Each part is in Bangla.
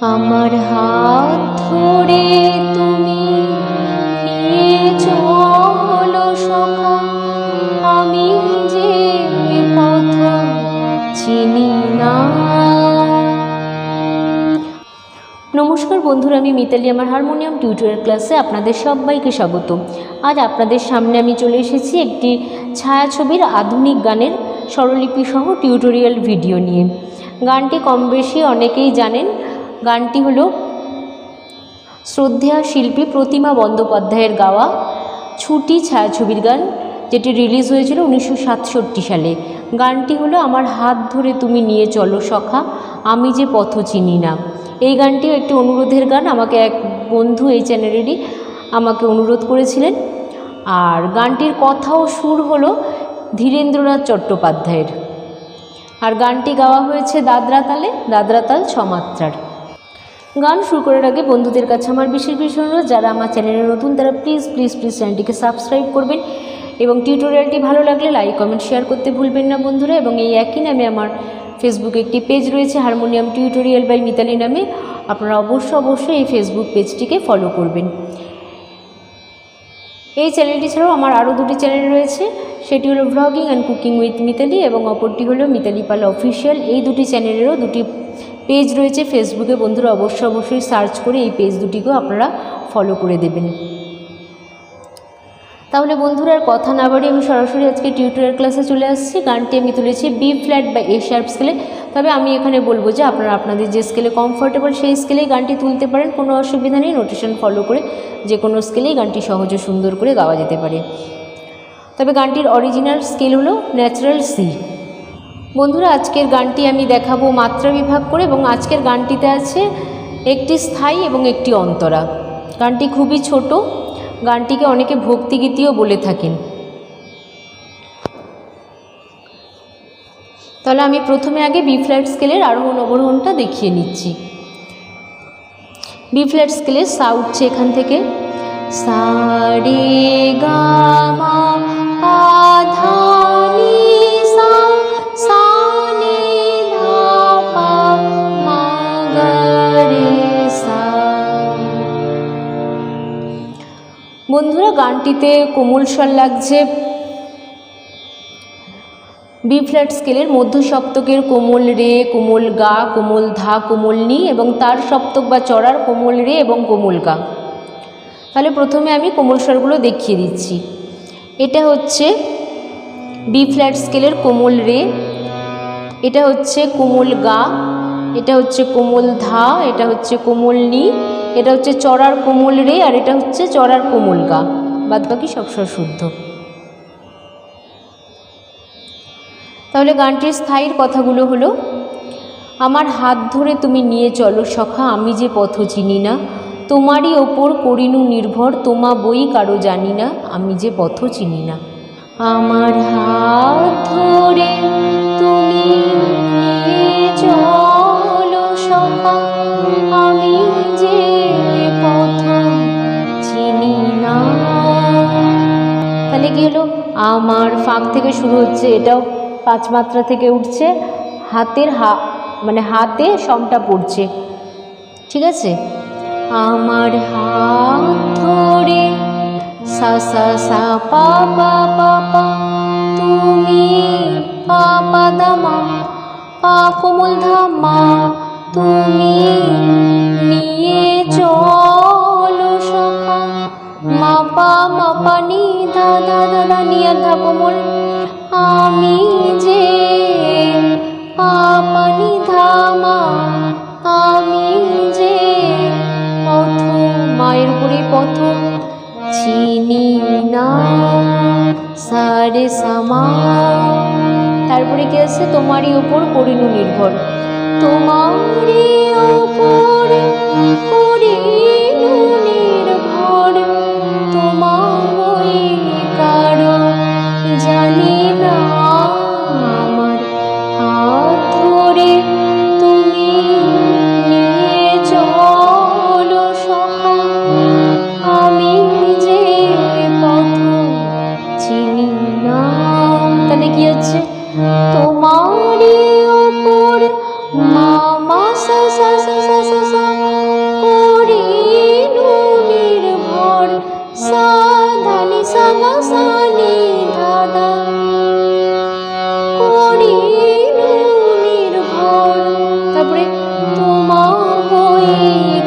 আমার হাত ধরে তুমি চলো আমি যে পথ চিনি না। নমস্কার বন্ধুরা, আমি মিতালি আমার হারমোনিয়াম টিউটোরিয়াল ক্লাসে আপনাদের সবাইকে স্বাগত। আজ আপনাদের সামনে আমি চলে এসেছি একটি ছায়াছবির আধুনিক গানের স্বরলিপিসহ টিউটোরিয়াল ভিডিও নিয়ে। গানটি কম বেশি অনেকেই জানেন গানটি হলো শ্রদ্ধেয়া শিল্পী প্রতিমা বন্দ্যোপাধ্যায়ের গাওয়া ছুটি ছায়াছবির গান, যেটি রিলিজ হয়েছিল উনিশশো সাতষট্টি সালে। গানটি হলো, আমার হাত ধরে তুমি নিয়ে চলো সখা, আমি যে পথ চিনি না। এই গানটিও একটি অনুরোধের গান, আমাকে এক বন্ধু এই চ্যানেলেরই আমাকে অনুরোধ করেছিলেন। আর গানটির কথা ও সুর হলো ধীরেন্দ্রনাথ চট্টোপাধ্যায়ের। আর গানটি গাওয়া হয়েছে দাদরা তালে, দাদরা তাল ছমাত্রার। গান শুরু করার আগে বন্ধুদের কাছে আমার বিশেষ বিশেষ অনুরোধ, যারা আমার চ্যানেলে নতুন তারা প্লিজ প্লিজ প্লিজ চ্যানেলটিকে সাবস্ক্রাইব করবেন এবং টিউটোরিয়ালটি ভালো লাগলে লাইক কমেন্ট শেয়ার করতে ভুলবেন না বন্ধুরা। এবং এই একই নামে আমার ফেসবুকে একটি পেজ রয়েছে হারমোনিয়াম টিউটোরিয়াল বাই মিতালি নামে। আপনারা অবশ্যই অবশ্যই এই ফেসবুক পেজটিকে ফলো করবেন। এই চ্যানেলটি ছাড়াও আমার আরও দুটি চ্যানেল রয়েছে, সেটি হলো vlogging and cooking with Mitali এবং অপরটি হলো মিতালি পাল অফিসিয়াল এই দুটি চ্যানেলেরও দুটি পেজ রয়েছে ফেসবুকে বন্ধুরা অবশ্যই অবশ্যই সার্চ করে এই পেজ দুটিকেও আপনারা ফলো করে দেবেন। তাহলে বন্ধুরা আর কথা না বাড়ি আমি সরাসরি আজকে টিউটোরিয়াল ক্লাসে চলে আসছি। গানটি আমি তুলেছি বি ফ্ল্যাট বা এ শার্প স্কেলে তবে আমি এখানে বলব যে আপনারা আপনাদের যে স্কেলে কমফোর্টেবল সেই স্কেলেই গানটি তুলতে পারেন। কোনো অসুবিধা নেই নোটেশন ফলো করে যে কোনো স্কেলেই গানটি সহজে সুন্দর করে গাওয়া যেতে পারে। তবে গানটির অরিজিনাল স্কেল হলো ন্যাচারাল সি বন্ধুরা, আজকের গানটি আমি দেখাবো মাত্রা বিভাগ করে এবং আজকের গানটিতে আছে একটি স্থায়ী এবং একটি অন্তরা। গানটি খুবই ছোট, গানটিকে অনেকে ভক্তিগীতিও বলে থাকেন। তাহলে আমি প্রথমে আগে বি ফ্ল্যাট স্কেলের আরোহণ অবরোহণটা দেখিয়ে নিচ্ছি। বি ফ্ল্যাট স্কেলের সা উঠছে এখান থেকে। সা রে গা মা পা বন্ধুরা, গানটিতে কোমল স্বর লাগছে। বি ফ্ল্যাট স্কেলের মধ্য সপ্তকের কোমল রে, কোমল গা, কোমল ধা, কোমল নি এবং তার সপ্তক বা চড়ার কোমল রে এবং কোমল গা। তাহলে প্রথমে আমি কোমল স্বরগুলো দেখিয়ে দিচ্ছি। এটা হচ্ছে বি ফ্ল্যাট স্কেলের কোমল রে, এটা হচ্ছে কোমল গা, এটা হচ্ছে কোমল ধা, এটা হচ্ছে কোমল নি এটা হচ্ছে চড়ার কোমল রে আর এটা হচ্ছে চড়ার কোমল গা। বাদ বাকি সব শুদ্ধ। তাহলে গানটির স্থায়ীর কথাগুলো হলো, আমার হাত ধরে তুমি নিয়ে চলো সখা, আমি যে পথ চিনি না। তোমারই ওপর করিনু নির্ভর, তোমা বই কারও জানি না, আমি যে পথ চিনি না। আমার হাত ধরে তুমি নিয়ে চলো আমার ফাঁক থেকে শুরু হচ্ছে, এটাও পাঁচ মাত্রা থেকে উঠছে। হাতের হা মানে হাতে সমটা পড়ছে। ঠিক আছে? আমার হাত ধরে সা সা সা, পা পা পা পা, তুমি পা পা, দা, মা, পা, কোমল ধামা তুমি ধা ধা নিয়া কোমল আমি যে পা পা নি ধা মা আমি যে পথ মায়ের উপরে পথ চিনি না, সারে সামা। তারপরে কি আছে? তোমারই ওপর করিনু নির্ভর। তোমারই ওপর করিনু নির্ভর। তারপরে তোমা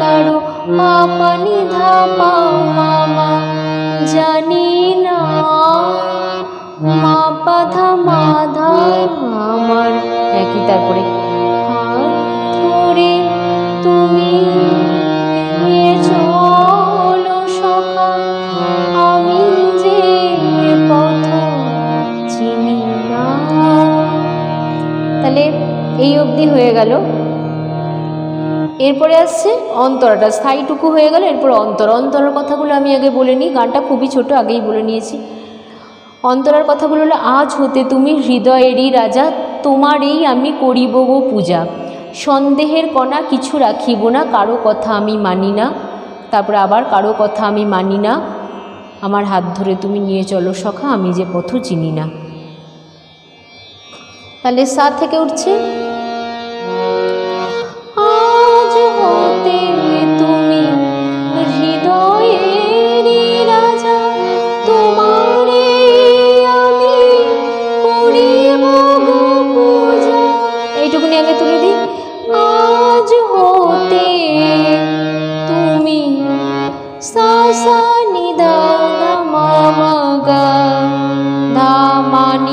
কারও পাপানি ধাপা মামা জানি না। মা পাধা মাধা আমার। একই তারপরে এই অবধি হয়ে গেল। এরপরে আসছে অন্তরাটা, স্থায়ীটুকু হয়ে গেল। এরপর অন্তর, অন্তরের কথাগুলো আমি আগে বলে নিই, গানটা খুবই ছোট, আগেই বলে নিয়েছি। অন্তরার কথাগুলো হলো, আজ হতে তুমি হৃদয়েরই রাজা, তোমারই আমি করিব গো পূজা। সন্দেহের কণা কিছু রাখিব না, কারও কথা আমি মানি না। তারপরে আবার, কারও কথা আমি মানি না। আমার হাত ধরে তুমি নিয়ে চলো সখা, আমি যে পথ চিনি না। তাহলে সা থেকে উঠছে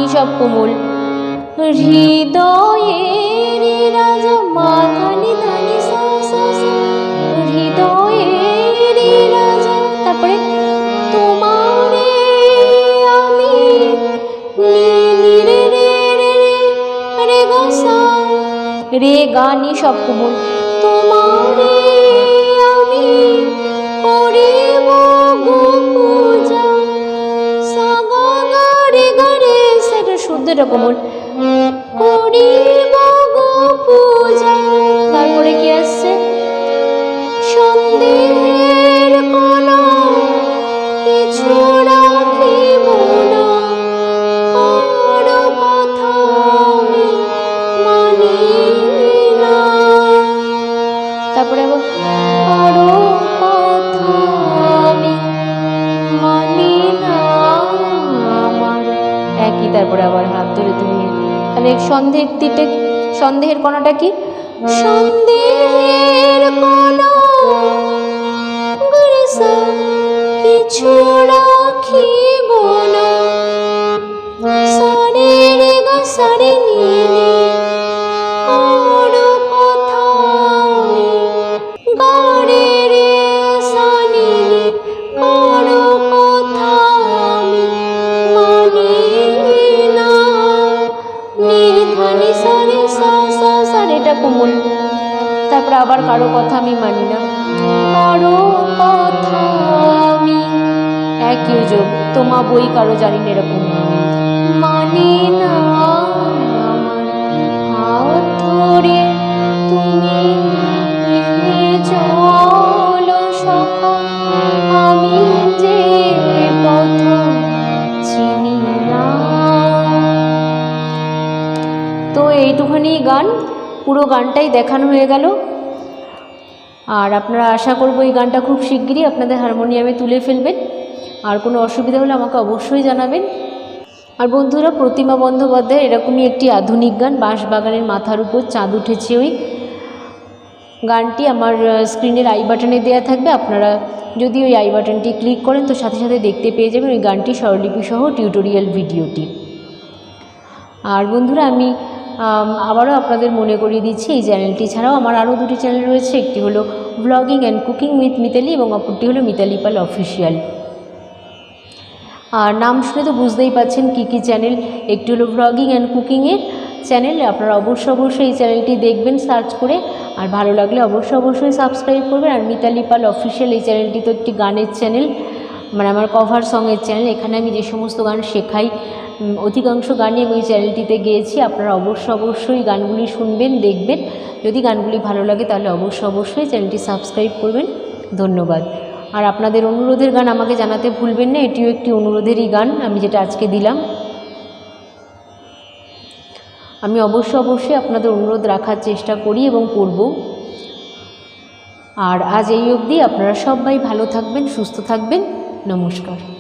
সব কোমল। হৃদয়ের রাজা রে রে রে রে রে গা নি সব কোমল। তোমারে আমি করিব গো পূজা। শুদ্ধটা কোমল তারপরে কি আসছে? সন্দেহের তারপরে আবার হাত ধরে তুমি তাহলে সন্দেহের তীরটা সন্দেহের কণাটা কি? সন্দেহের কণা। কিছু রাখিব না। সারে রে গা সারে নিয়ে তারপরে আবার কারও কথা আমি মানি না। কারও কথা আমি একই যোগ, তোমা বই কারও জানি না এরকম। মানি না তুমি তো এইটুখানি গান, পুরো গানটাই দেখানো হয়ে গেল। আর আপনারা আশা করব এই গানটা খুব শিগগিরই আপনাদের হারমোনিয়ামে তুলে ফেলবেন। আর কোনো অসুবিধা হলে আমাকে অবশ্যই জানাবেন। আর বন্ধুরা প্রতিমা বন্দ্যোপাধ্যায় এরকমই একটি আধুনিক গান বাঁশবাগানের মাথার উপর চাঁদ উঠেছে ওই। গানটি আমার স্ক্রিনের আই বাটনে দেওয়া থাকবে। আপনারা যদি ওই আই বাটনটি ক্লিক করেন তো সাথে সাথে দেখতে পেয়ে যাবেন ওই গানটি স্বরলিপিসহ টিউটোরিয়াল ভিডিওটি। আর বন্ধুরা আমি আম, আবারও আপনাদের মনে করিয়ে দিচ্ছি, এই চ্যানেলটি ছাড়াও আমার আরও দুটি চ্যানেল রয়েছে। একটি হলো blogging and cooking with Mitali এবং অপরটি হলো মিতালি পাল অফিসিয়াল আর নাম শুনে তো বুঝতেই পাচ্ছেন কী কী চ্যানেল। একটি হলো ব্লগিং অ্যান্ড কুকিংয়ের চ্যানেল, আপনারা অবশ্যই অবশ্যই এই চ্যানেলটি দেখবেন, সার্চ করে। আর ভালো লাগলে অবশ্যই অবশ্যই সাবস্ক্রাইব করবেন। আর মিতালি পাল অফিসিয়াল এই চ্যানেলটি তো একটি গানের চ্যানেল। মানে আমার কভার সঙের চ্যানেল এখানে আমি যে সমস্ত গান শেখাই অধিকাংশ গানই আমি ওই চ্যানেলটিতে গেয়েছি। আপনারা অবশ্যই অবশ্যই গানগুলি শুনবেন, দেখবেন। যদি গানগুলি ভালো লাগে, তাহলে অবশ্যই অবশ্যই চ্যানেলটি সাবস্ক্রাইব করবেন। ধন্যবাদ। আর আপনাদের অনুরোধের গান আমাকে জানাতে ভুলবেন না, এটিও একটি অনুরোধেরই গান, আমি যেটা আজকে দিলাম। আমি অবশ্যই অবশ্যই আপনাদের অনুরোধ রাখার চেষ্টা করি এবং করব। আর আজ এই অবধি আপনারা সবাই ভালো থাকবেন, সুস্থ থাকবেন। নমস্কার।